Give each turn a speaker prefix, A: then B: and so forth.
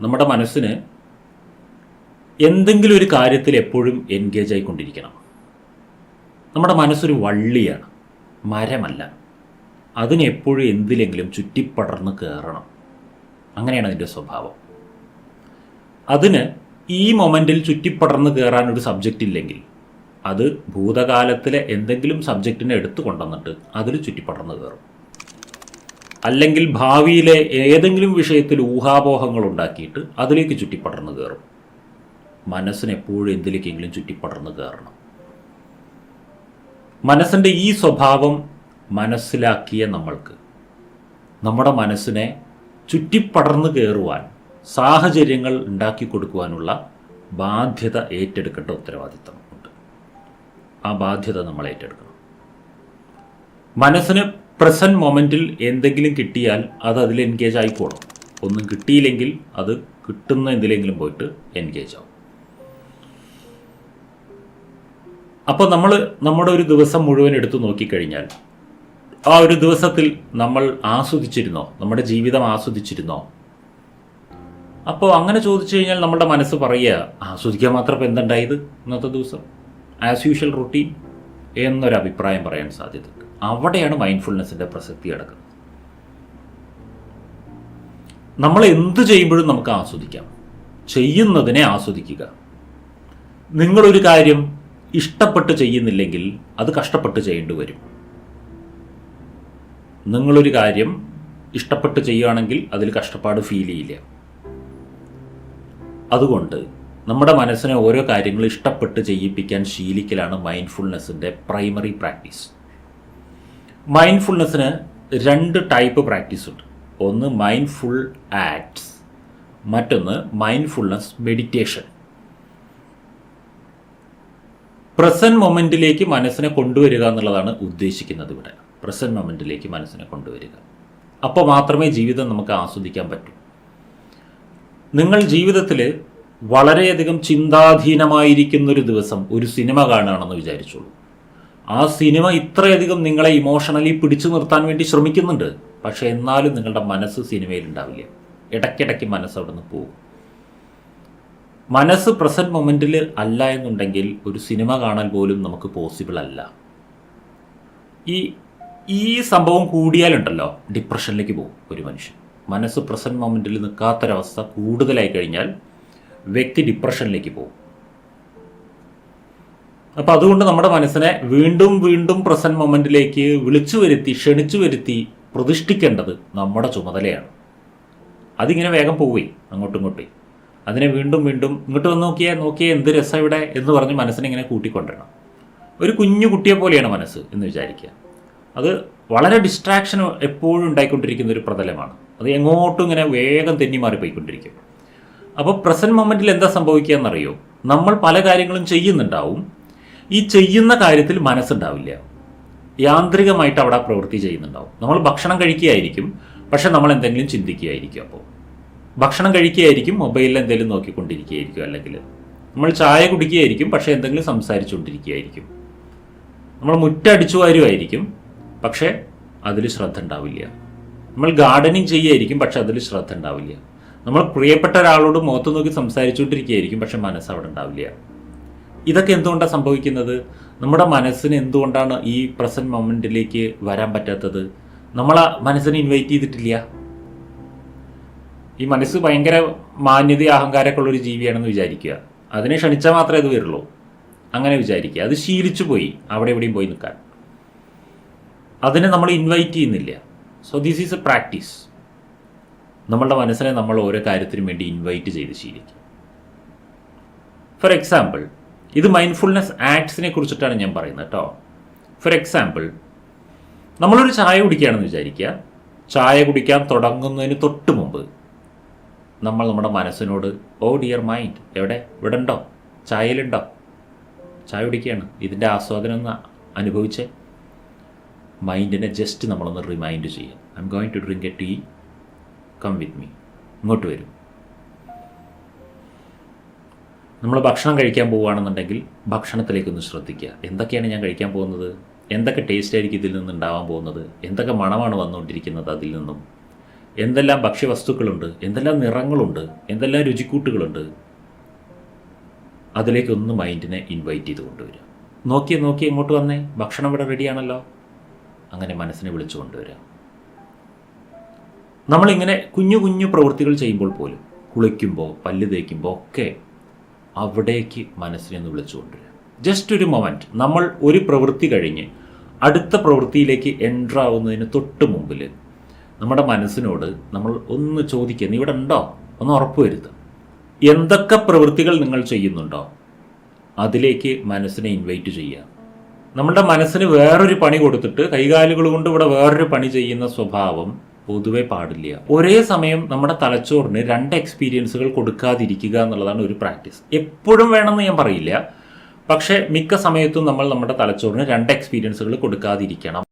A: നമ്മുടെ മനസ്സിന് എന്തെങ്കിലും ഒരു കാര്യത്തിൽ എപ്പോഴും എൻഗേജ് ആയിക്കൊണ്ടിരിക്കണം. നമ്മുടെ മനസ്സൊരു വള്ളിയാണ് മരമല്ല. അതിനെപ്പോഴും എന്തിലെങ്കിലും ചുറ്റിപ്പടർന്ന് കയറണം അങ്ങനെയാണ് അതിന്റെ സ്വഭാവം. അതിന് ഈ മൊമെന്റിൽ ചുറ്റിപ്പടർന്ന് ഒരു സബ്ജക്റ്റ് ഇല്ലെങ്കിൽ അത് ഭൂതകാലത്തിലെ എന്തെങ്കിലും സബ്ജക്റ്റിനെ എടുത്തു കൊണ്ടുവന്നിട്ട് അതിൽ ചുറ്റിപ്പടർന്ന് കയറും അല്ലെങ്കിൽ ഭാവിയിലെ ഏതെങ്കിലും വിഷയത്തിൽ ഊഹാപോഹങ്ങൾ ഉണ്ടാക്കിയിട്ട് അതിലേക്ക് ചുറ്റിപ്പടർന്ന് കയറും. മനസ്സിന് എപ്പോഴും എന്തിലേക്കെങ്കിലും ചുറ്റിപ്പടർന്ന് കയറണം. മനസ്സിന്റെ ഈ സ്വഭാവം മനസ്സിലാക്കിയ നമ്മൾക്ക് നമ്മുടെ മനസ്സിനെ ചുറ്റിപ്പടർന്ന് കയറുവാൻ സാഹചര്യങ്ങൾ ഉണ്ടാക്കി കൊടുക്കുവാനുള്ള ബാധ്യത ഏറ്റെടുക്കേണ്ട ഉത്തരവാദിത്തം ഉണ്ട്. ആ ബാധ്യത നമ്മൾ ഏറ്റെടുക്കണം. മനസ്സിന് പ്രസന്റ് മൊമെന്റിൽ എന്തെങ്കിലും കിട്ടിയാൽ അത് അതിൽ എൻഗേജ് ആയിക്കോളും ഒന്നും കിട്ടിയില്ലെങ്കിൽ അത് കിട്ടുന്ന എന്തിലെങ്കിലും പോയിട്ട് എൻഗേജ് ആവും. അപ്പോൾ നമ്മൾ നമ്മുടെ ഒരു ദിവസം മുഴുവൻ എടുത്തു നോക്കിക്കഴിഞ്ഞാൽ ആ ഒരു ദിവസത്തിൽ നമ്മൾ ആസ്വദിച്ചിരുന്നോ? നമ്മുടെ ജീവിതം ആസ്വദിച്ചിരുന്നോ? അപ്പോൾ അങ്ങനെ ചോദിച്ചു കഴിഞ്ഞാൽ നമ്മുടെ മനസ്സ് പറയുക ആസ്വദിക്കാൻ മാത്രം ഇപ്പം എന്തുണ്ടായത് ഇന്നത്തെ ദിവസം? ആസ് യൂഷ്വൽ റൊട്ടീൻ എന്നൊരു അഭിപ്രായം പറയാൻ സാധ്യതയുണ്ട്. അവിടെയാണ് മൈൻഡ്ഫുൾനെസ്സിന്റെ പ്രസക്തി കിടക്കുന്നത് നമ്മൾ എന്ത് ചെയ്യുമ്പോഴും നമുക്ക് ആസ്വദിക്കാം. ചെയ്യുന്നതിനെ ആസ്വദിക്കുക. നിങ്ങളൊരു കാര്യം ഇഷ്ടപ്പെട്ട് ചെയ്യുന്നില്ലെങ്കിൽ അത് കഷ്ടപ്പെട്ട് ചെയ്യേണ്ടി വരും. നിങ്ങളൊരു കാര്യം ഇഷ്ടപ്പെട്ട് ചെയ്യുകയാണെങ്കിൽ അതിൽ കഷ്ടപ്പാട് ഫീൽ ചെയ്യില്ല. അതുകൊണ്ട് നമ്മുടെ മനസ്സിനെ ഓരോ കാര്യങ്ങളും ഇഷ്ടപ്പെട്ട് ചെയ്യിപ്പിക്കാൻ ശീലിക്കലാണ് മൈൻഡ്ഫുൾനെസ്സിന്റെ പ്രൈമറി പ്രാക്ടീസ് മൈൻഡ്ഫുൾനെസ്സിന് രണ്ട് ടൈപ്പ് പ്രാക്ടീസ് ഉണ്ട്. ഒന്ന് മൈൻഡ്ഫുൾ ആക്ട്സ് മറ്റൊന്ന് മൈൻഡ്ഫുൾനെസ് മെഡിറ്റേഷൻ പ്രസന്റ് മൊമെന്റിലേക്ക് മനസ്സിനെ കൊണ്ടുവരിക എന്നുള്ളതാണ് ഉദ്ദേശിക്കുന്നത് ഇവിടെ. പ്രസന്റ് മൊമെന്റിലേക്ക് മനസ്സിനെ കൊണ്ടുവരിക. അപ്പോൾ മാത്രമേ ജീവിതം നമുക്ക് ആസ്വദിക്കാൻ പറ്റൂ. നിങ്ങൾ ജീവിതത്തിൽ വളരെയധികം ചിന്താധീനമായിരിക്കുന്നൊരു ദിവസം ഒരു സിനിമ കാണുകയാണെന്ന് വിചാരിച്ചോളൂ. ആ സിനിമ ഇത്രയധികം നിങ്ങളെ ഇമോഷണലി പിടിച്ചു നിർത്താൻ വേണ്ടി ശ്രമിക്കുന്നുണ്ട്. പക്ഷേ എന്നാലും നിങ്ങളുടെ മനസ്സ് സിനിമയിൽ ഉണ്ടാവില്ല. ഇടയ്ക്കിടയ്ക്ക് മനസ്സ് അവിടെ നിന്ന് പോകും. മനസ്സ് പ്രസന്റ് മൊമെന്റിൽ അല്ല എന്നുണ്ടെങ്കിൽ ഒരു സിനിമ കാണാൻ പോലും നമുക്ക് പോസിബിൾ അല്ല. ഈ ഈ സംഭവം കൂടിയാലുണ്ടല്ലോ ഡിപ്രഷനിലേക്ക് പോകും ഒരു മനുഷ്യൻ. മനസ്സ് പ്രസന്റ് മൊമെന്റിൽ നിൽക്കാത്തൊരവസ്ഥ കൂടുതലായി കഴിഞ്ഞാൽ വ്യക്തി ഡിപ്രഷനിലേക്ക് പോകും. അപ്പോൾ അതുകൊണ്ട് നമ്മുടെ മനസ്സിനെ വീണ്ടും വീണ്ടും പ്രസന്റ് മൊമെന്റിലേക്ക് വിളിച്ചു വരുത്തി ക്ഷണിച്ചു വരുത്തി പ്രതിഷ്ഠിക്കേണ്ടത് നമ്മുടെ ചുമതലയാണ്. അതിങ്ങനെ വേഗം പോവേ അങ്ങോട്ടും ഇങ്ങോട്ടേ. അതിനെ വീണ്ടും വീണ്ടും ഇങ്ങോട്ട് വന്ന് നോക്കിയാൽ നോക്കിയാൽ എന്ത് രസം ഇവിടെ എന്ന് പറഞ്ഞ് മനസ്സിനെ ഇങ്ങനെ കൂട്ടിക്കൊണ്ടിരണം. ഒരു കുഞ്ഞു കുട്ടിയെ പോലെയാണ് മനസ്സ് എന്ന് വിചാരിക്കുക. അത് വളരെ ഡിസ്ട്രാക്ഷൻ എപ്പോഴും ഉണ്ടായിക്കൊണ്ടിരിക്കുന്ന ഒരു പ്രതലമാണ്. അത് എങ്ങോട്ടും ഇങ്ങനെ വേഗം തെന്നി മാറിപ്പോയിക്കൊണ്ടിരിക്കും. അപ്പോൾ പ്രസന്റ് മൊമെന്റിൽ എന്താ സംഭവിക്കുക എന്നറിയോ? നമ്മൾ പല കാര്യങ്ങളും ചെയ്യുന്നുണ്ടാവും. ഈ ചെയ്യുന്ന കാര്യത്തിൽ മനസ്സുണ്ടാവില്ല. യാന്ത്രികമായിട്ട് അവിടെ പ്രവൃത്തി ചെയ്യുന്നുണ്ടാവും. നമ്മൾ ഭക്ഷണം കഴിക്കുകയായിരിക്കും പക്ഷെ നമ്മൾ എന്തെങ്കിലും ചിന്തിക്കുകയായിരിക്കും അപ്പോൾ. ഭക്ഷണം കഴിക്കുകയായിരിക്കും മൊബൈലിൽ എന്തെങ്കിലും നോക്കിക്കൊണ്ടിരിക്കുകയായിരിക്കും അല്ലെങ്കിൽ. നമ്മൾ ചായ കുടിക്കുകയായിരിക്കും പക്ഷേ എന്തെങ്കിലും സംസാരിച്ചുകൊണ്ടിരിക്കുകയായിരിക്കും. നമ്മൾ മുറ്റടിച്ചു വരുമായിരിക്കും പക്ഷേ അതിൽ ശ്രദ്ധ ഉണ്ടാവില്ല നമ്മൾ ഗാർഡനിങ് ചെയ്യുമായിരിക്കും പക്ഷെ അതിൽ ശ്രദ്ധ ഉണ്ടാവില്ല നമ്മൾ പ്രിയപ്പെട്ട ഒരാളോട് മുഖത്ത് നോക്കി സംസാരിച്ചുകൊണ്ടിരിക്കുകയായിരിക്കും പക്ഷെ മനസ്സ് അവിടെ ഉണ്ടാവില്ല. ഇതൊക്കെ എന്തുകൊണ്ടാണ് സംഭവിക്കുന്നത്? നമ്മുടെ മനസ്സിന് എന്തുകൊണ്ടാണ് ഈ പ്രസന്റ് മൊമെന്റിലേക്ക് വരാൻ പറ്റാത്തത്? നമ്മൾ ആ മനസ്സിനെ ഇൻവൈറ്റ് ചെയ്തിട്ടില്ല. ഈ മനസ്സ് ഭയങ്കര മാന്യത അഹങ്കാരമൊക്കെ ഉള്ളൊരു ജീവിയാണെന്ന് വിചാരിക്കുക. അതിനെ ക്ഷണിച്ചാൽ മാത്രമേ അത് വരുള്ളൂ. അങ്ങനെ വിചാരിക്കുക. അത് ശീലിച്ചു പോയി അവിടെ എവിടെയും പോയി നിൽക്കാൻ. അതിനെ നമ്മൾ ഇൻവൈറ്റ് ചെയ്യുന്നില്ല. So this is a practice നമ്മളുടെ മനസ്സിനെ നമ്മൾ ഓരോ കാര്യത്തിനും വേണ്ടി ഇൻവൈറ്റ് ചെയ്ത് ശീലിക്കുക ഫോർ എക്സാമ്പിൾ ഇത് മൈൻഡ്ഫുൾനെസ് ആക്ട്സിനെ കുറിച്ചിട്ടാണ് ഞാൻ പറയുന്നത് കേട്ടോ ഫോർ എക്സാമ്പിൾ നമ്മളൊരു ചായ കുടിക്കുകയാണെന്ന് വിചാരിക്കുക. ചായ കുടിക്കാൻ തുടങ്ങുന്നതിന് തൊട്ട് മുമ്പ് നമ്മൾ നമ്മുടെ മനസ്സിനോട് ഓ ഡിയർ മൈൻഡ് എവിടെ? ഇവിടെ ഉണ്ടോ ചായയിലുണ്ടോ? ചായ കുടിക്കുകയാണ്. ഇതിന്റെ ആസ്വാദനം ഒന്ന് അനുഭവിച്ച്. മൈൻഡിനെ ജസ്റ്റ് നമ്മളൊന്ന് റിമൈൻഡ് ചെയ്യുക. I'm going to drink a tea come with me ഇങ്ങോട്ട് വരും. നമ്മൾ ഭക്ഷണം കഴിക്കാൻ പോവുകയാണെന്നുണ്ടെങ്കിൽ ഭക്ഷണത്തിലേക്കൊന്ന് ശ്രദ്ധിക്കുക. എന്തൊക്കെയാണ് ഞാൻ കഴിക്കാൻ പോകുന്നത്? എന്തൊക്കെ ടേസ്റ്റ് ആയിരിക്കും ഇതിൽ നിന്ന് ഉണ്ടാവാൻ പോകുന്നത്? എന്തൊക്കെ മണമാണ് വന്നുകൊണ്ടിരിക്കുന്നത് അതിൽ നിന്നും? എന്തെല്ലാം ഭക്ഷ്യവസ്തുക്കളുണ്ട്? എന്തെല്ലാം നിറങ്ങളുണ്ട്? എന്തെല്ലാം രുചിക്കൂട്ടുകളുണ്ട്? അതിലേക്കൊന്ന് മൈൻഡിനെ ഇൻവൈറ്റ് ചെയ്ത് കൊണ്ടുവരിക. നോക്കി നോക്കി ഇങ്ങോട്ട് വന്നേ. ഭക്ഷണം ഇവിടെ റെഡിയാണല്ലോ അങ്ങനെ മനസ്സിനെ വിളിച്ചു കൊണ്ടുവരിക. നമ്മളിങ്ങനെ കുഞ്ഞു കുഞ്ഞു പ്രവൃത്തികൾ ചെയ്യുമ്പോൾ പോലും കുളിക്കുമ്പോൾ പല്ല് തേക്കുമ്പോൾ ഒക്കെ അവിടേക്ക് മനസ്സിനെ ഒന്ന് വിളിച്ചു കൊണ്ടുവരിക. ജസ്റ്റ് ഒരു മൊമെന്റ് നമ്മൾ ഒരു പ്രവൃത്തി കഴിഞ്ഞ് അടുത്ത പ്രവൃത്തിയിലേക്ക് എന്റർ ആവുന്നതിന് തൊട്ട് മുമ്പിൽ നമ്മുടെ മനസ്സിനോട് നമ്മൾ ഒന്ന് ചോദിക്കുക നീ ഇവിടെ ഉണ്ടോ? ഒന്ന് ഉറപ്പ് വരുത്തുക എന്തൊക്കെ പ്രവൃത്തികൾ നിങ്ങൾ ചെയ്യുന്നുണ്ടോ? അതിലേക്ക് മനസ്സിനെ ഇൻവൈറ്റ് ചെയ്യുക. നമ്മുടെ മനസ്സിന് വേറൊരു പണി കൊടുത്തിട്ട് കൈകാലുകൾ കൊണ്ട് ഇവിടെ വേറൊരു പണി ചെയ്യുന്ന സ്വഭാവം പൊതുവെ പാടില്ല. ഒരേ സമയം നമ്മുടെ തലച്ചോറിന് രണ്ട് എക്സ്പീരിയൻസുകൾ കൊടുക്കാതിരിക്കുക എന്നുള്ളതാണ് ഒരു പ്രാക്ടീസ് എപ്പോഴും വേണമെന്ന് ഞാൻ പറയില്ല. പക്ഷേ മിക്ക സമയത്തും നമ്മൾ നമ്മുടെ തലച്ചോറിന് രണ്ട് എക്സ്പീരിയൻസുകൾ കൊടുക്കാതിരിക്കണം.